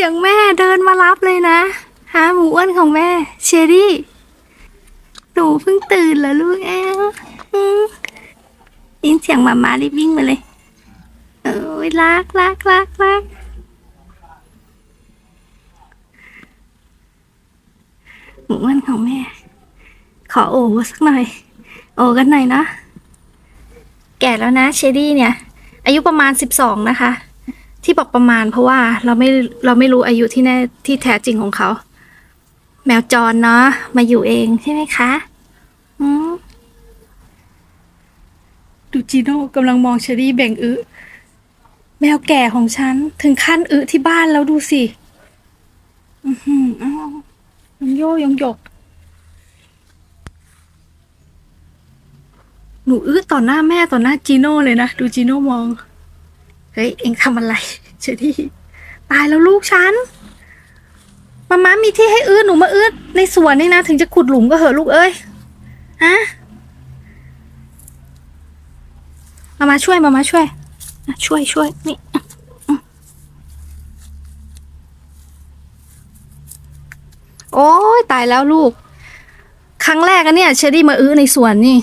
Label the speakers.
Speaker 1: สียงแม่เดินมารับเลยนะหาหมูอ้วนของแม่เชอรี่ หนูเพิ่งตื่นเหรอลูกแอลอืมยินเสียงหมามารีบวิ่งมาเลย เออรักรักรักรักหมูอ้วนของแม่ ขอโอสักหน่อย โอกันหน่อยนะ แก่แล้วนะเชอรี่เนี่ย อายุประมาณสิบสองนะคะ ที่บอกประมาณ เพราะว่าเราไม่เราไม่รู้อายุที่แน่ที่แท้จริงของเขา แมวจรเนาะมาอยู่เองใช่ไหมคะอืมดูจีโน่กำลังมองเชอรี่แบ่งอึแมวแก่ของฉัน ถึงขั้นอึที่บ้านแล้วดูสิ อือหืออ้าวยงโยยงหยก หนูอื้อต่อหน้าแม่ต่อหน้าจีโน่เลยนะ ดูจีโน่มอง เฮ้ย เอ็งทำอะไรเชอรี่ตายแล้วลูกฉันมาม่ามีที่ให้อื้อหนูมาอื้อในสวนนี่นะ ถึงจะขุดหลุมก็เหอะลูกเอ้ยฮะมามาช่วยมามาช่วยช่วยช่วยนี่โอ้ยตายแล้วลูก ครั้งแรกอะเนี่ยเชอรี่มาอื้อในสวนนี่